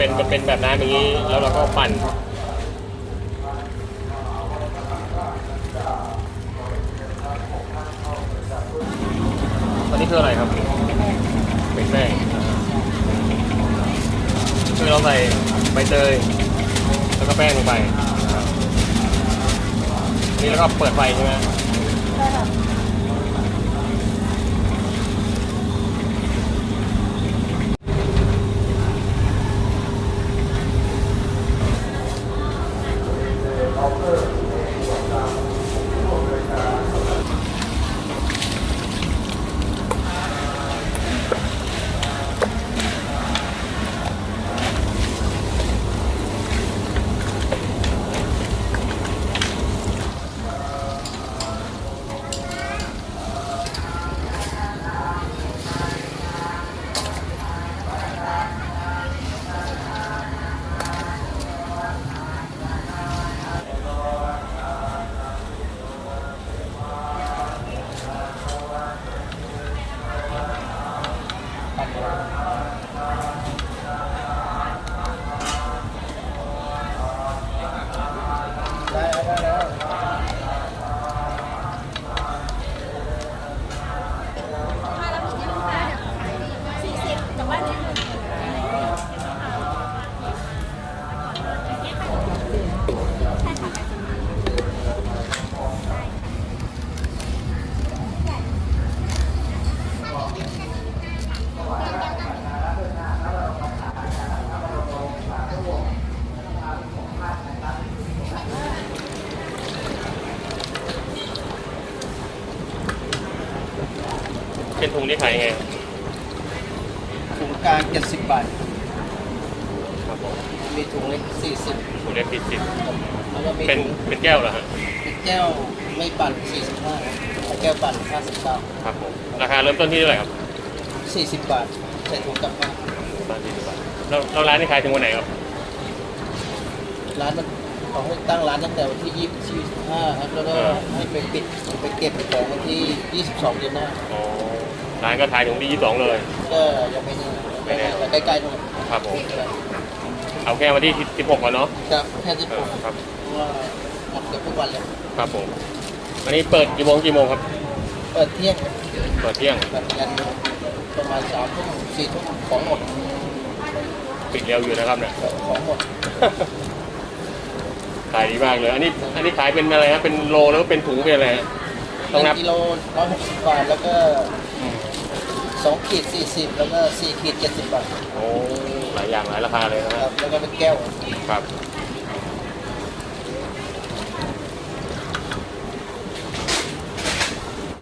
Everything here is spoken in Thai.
มันเป็นแบบน้ำอย่างนี้ แล้วเราก็ปั่น อันนี้คืออะไรครับเป็นแป้งคือเราใส่ใบเตยแล้วก็แป้งลงไป นี่แล้วก็เปิดไฟใช่ไหมใช่ค่ะ ไเป็นถุงที่ขายยังไงครับถุงกลาง70 บาท ครับผมมีถุงเล็ก40ถุงเล็กติดติดแล้วก็มีเป็นถุงเป็นแก้วเหรอฮะเป็นแก้วไม่ปั่น45ถ้าแก้วปั่น59 ครับผมราคาเริ่มต้นที่เท่าไหร่ครับ40 บาท ใส่ถุงกลับบ้านบ้านที่สิบบาทเราเราร้านนี้ขายถึงวันไหนครับร้านมันเขาให้ตั้งร้านตั้งแต่วันที่20 25ครับ แล้วก็เออให้ไปปิดไปเก็บของวันที่ 22 เดือนหน้า อ๋อ ร้านก็ขายถึงที่ยี่สิบสองเลย ก็ยังไม่แน่ไม่แน่แต่ใกล้ๆนู่นครับผม เอาแค่วันที่สิบหกก่อนเนาะครับแค่ที่เอผอมครับเพราะว่าหมดเกือบทุกวันเลยครับผม วันนี้เปิดกี่โมงกี่โมงครับ เปิดเที่ยงเปิดเที่ยง แบบยันประมาณสามทุ่มสี่ทุ่มของหมดปิดเร็วอยู่นะครับเนี่ย ของหมดขายดีมากเลย อันนี้ อันนี้ขายเป็นอะไรฮะเป็นโลแล้วก็เป็นถุงเป็นอะไรฮะต้องนับหนึ่กิโลร้อยหกสิบบาทแล้วก็อืม สองขีดสี่สิบแล้วก็สี่ขีดเจ็ดสิบบาทโอ้หลายอย่างหลายราคาเลยนะคครัรับบแล้วก็เป็นแก้ว ครับ